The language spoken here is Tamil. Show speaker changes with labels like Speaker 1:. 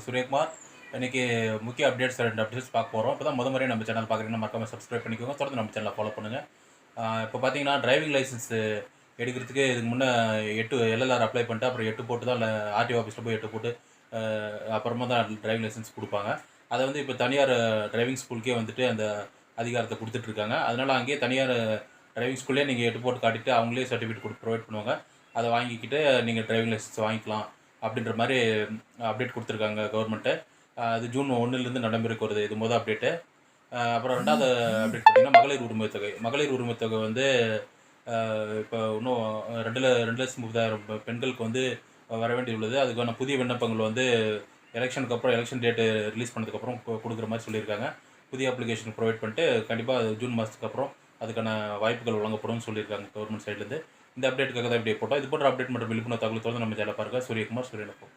Speaker 1: உங்கள் சுரேகுமார் இன்றைக்கி முக்கிய அப்டேட்ஸ் ரெண்டு அப்டேட்ஸ் பார்க்க போகிறோம் இப்போ தான் முத முறையாக நம்ம சேனல் பார்க்குறீங்கன்னா மறக்காம சப்ஸ்கிரைப் பண்ணிக்கோங்க. தொடர்ந்து நம்ம சேனலை ஃபாலோ பண்ணுங்கள் இப்போ பார்த்தீங்கன்னா டிரைவிங் லைசன்ஸ் எடுக்கிறதுக்கு இதுக்கு முன்னே எட்டு எல்எல்ஆர் அப்ளை பண்ணிட்டு அப்புறம் எட்டு போட்டு தான் ஆர்டிஓ ஆஃபீஸில் போய் எட்டு போட்டு அப்புறமா தான் டிரைவிங் லைசன்ஸ் கொடுப்பாங்க. அதை வந்து இப்போ தனியார் டிரைவிங் ஸ்கூலுக்கே வந்துட்டு அந்த அதிகாரத்தை கொடுத்துட்ருக்காங்க அதனால் அங்கேயே தனியார் டிரைவிங் ஸ்கூல்லே நீங்கள் எட்டு போட்டு காட்டிட்டு அவங்களே சர்டிஃபிகேட் கொடு ப்ரொவைட் பண்ணுவாங்க. அதை வாங்கிக்கிட்டு நீங்கள் டிரைவிங் லைசன்ஸ் வாங்கிக்கலாம். அப்படின்ற மாதிரி அப்டேட் கொடுத்துருக்காங்க கவர்மெண்ட்டு அது ஜூன் ஒன்றுலேருந்து நடைமுறைக்கு வருது. இது மொதல் அப்டேட்டு அப்புறம் ரெண்டாவது அப்டேட் பார்த்திங்கன்னா மகளிர் உரிமைத் தொகை. மகளிர் உரிமைத் தொகை வந்து இப்போ இன்னும் ரெண்டு ல- ரெண்டு லட்சம் முப்பதாயிரம் பெண்களுக்கு வந்து வர வேண்டியுள்ளது அதுக்கான புதிய விண்ணப்பங்கள் வந்து எலெக்ஷனுக்கு அப்புறம் எலெக்ஷன் டேட்டு ரிலீஸ் பண்ணதுக்கப்புறம் கொடுக்குற மாதிரி சொல்லியிருக்காங்க. புதிய அப்ளிகேஷன் ப்ரொவைட் பண்ணிட்டு கண்டிப்பாக ஜூன் மாதத்துக்கு அப்புறம் அதுக்கான வாய்ப்புகள் வழங்கப்படும்னு சொல்லியிருக்காங்க கவர்மெண்ட் சைட்லேருந்து இந்த அப்டேட்டுக்காக தான் இப்படி போட்டோம். இது போன்ற அப்டேட் மற்றும் விழிப்புணர்வு தகவல் தொடர்ந்து நம்ம சேனல் பாருங்க. சூரியகுமார் சூரியனப்போ